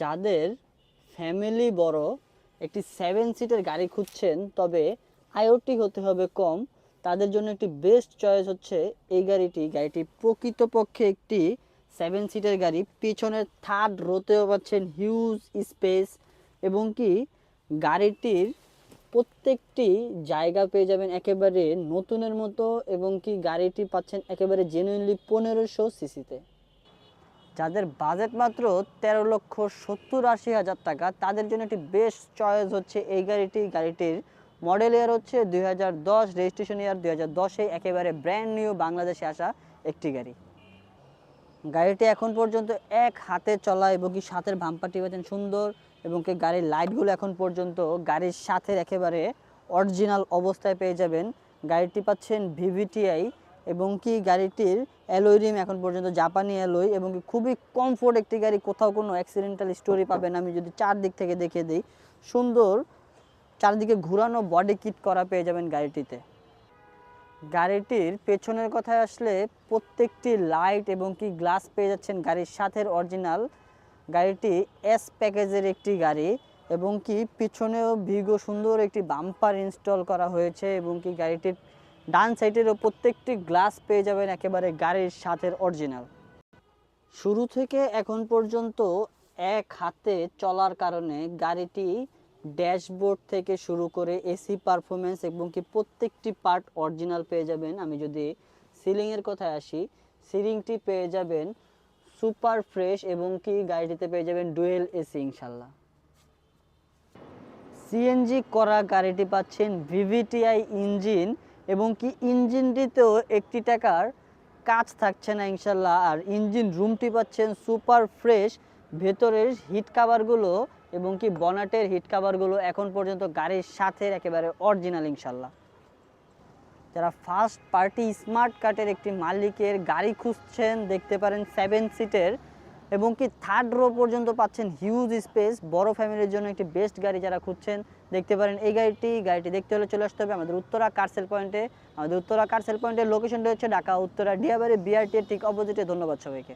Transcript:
যাদের ফ্যামিলি বড়, একটি সেভেন সিটের গাড়ি খুঁজছেন, তবে আইওটি হতে হবে কম। তাদের জন্য একটি বেস্ট চয়েস হচ্ছে এই গাড়িটি। গাড়িটি প্রকৃতপক্ষে একটি সেভেন সিটের গাড়ি। পিছনের থার্ড রোতেও পাচ্ছেন হিউজ স্পেস এবং কি গাড়িটির প্রত্যেকটি জায়গা পেয়ে যাবেন একেবারে নতুনের মতো এবং কি গাড়িটি পাচ্ছেন একেবারে জেনুইনলি পনেরোশো সিসিতে যাদের বাজেট মাত্র তেরো লক্ষ সত্তর আশি হাজার টাকা, তাদের জন্য একটি বেস্ট চয়েস হচ্ছে এই গাড়িটি। গাড়িটির মডেল ইয়ার হচ্ছে দুই হাজার দশ, রেজিস্ট্রেশন ইয়ার দুই হাজার দশে একেবারে ব্র্যান্ড নিউ বাংলাদেশে আসা একটি গাড়ি। গাড়িটি এখন পর্যন্ত এক হাতে চলা এবং কি সাথের বাম্পারটি পাচ্ছেন সুন্দর এবং কি গাড়ির লাইটগুলো এখন পর্যন্ত গাড়ির সাথে একেবারে অরিজিনাল অবস্থায় পেয়ে যাবেন। গাড়িটি পাচ্ছেন ভিভিটিআই এবং কি গাড়িটির অ্যালোই রিম এখন পর্যন্ত জাপানি অ্যালোই এবং কি খুবই কমফোর্ট একটি গাড়ি, কোথাও কোনো অ্যাক্সিডেন্টাল স্টোরি পাবেন আমি যদি চারদিক থেকে দেখে দিই, সুন্দর চারদিকে ঘুরানো বডি কিট করা পেয়ে যাবেন গাড়িটিতে। গাড়িটির পেছনের কথায় আসলে প্রত্যেকটি লাইট এবং কি গ্লাস পেয়ে যাচ্ছেন গাড়ির সাথে অরিজিনাল গাড়িটি এস প্যাকেজের একটি গাড়ি এবং কি পিছনেও ভিগো সুন্দর একটি বাম্পার ইনস্টল করা হয়েছে এবং কি গাড়িটির ডান সাইডেরও প্রত্যেকটি গ্লাস পেয়ে যাবেন একেবারে গাড়ির সাথে অরিজিনাল। শুরু থেকে এখন পর্যন্ত এক হাতে চলার কারণে গাড়িটি ড্যাশবোর্ড থেকে শুরু করে এসি পারফরমেন্স এবং কি প্রত্যেকটি পার্ট অরিজিনাল পেয়ে যাবেন। আমি যদি সিলিংয়ের কথায় আসি, সিলিংটি পেয়ে যাবেন সুপার ফ্রেশ এবং কি গাড়িটিতে পেয়ে যাবেন ডুয়েল এসি ইনশাল্লাহ সিএনজি করা গাড়িটি পাচ্ছেন ভিভিটিআই ইঞ্জিন এবং কি ইঞ্জিনটিতেও একটি টাকার কাজ থাকছে না ইনশাল্লাহ। আর ইঞ্জিন রুমটি পাচ্ছেন সুপার ফ্রেশ। ভেতরের হিট কাভারগুলো এবং কি বনাটের হিট কাভারগুলো এখন পর্যন্ত গাড়ির সাথে একেবারে অরিজিনাল ইনশাল্লাহ। যারা ফার্স্ট পার্টি স্মার্ট কার্টের একটি মালিকের গাড়ি খুঁজছেন, দেখতে পারেন সেভেন সিটের এবং কি থার্ড রো পর্যন্ত পাচ্ছেন হিউজ স্পেস বড় ফ্যামিলির জন্য একটি বেস্ট গাড়ি যারা খুঁজছেন, দেখতে পারেন এই গাড়িটি। গাড়িটি দেখতে হলে চলে আসতে হবে আমাদের উত্তরা কার্সেল পয়েন্টে আমাদের উত্তরা কার্সেল পয়েন্টের লোকেশনটা হচ্ছে ঢাকা, উত্তরা, ডিয়াবাড়ি বিআরটি ঠিক অপোজিটে ধন্যবাদ সবাইকে।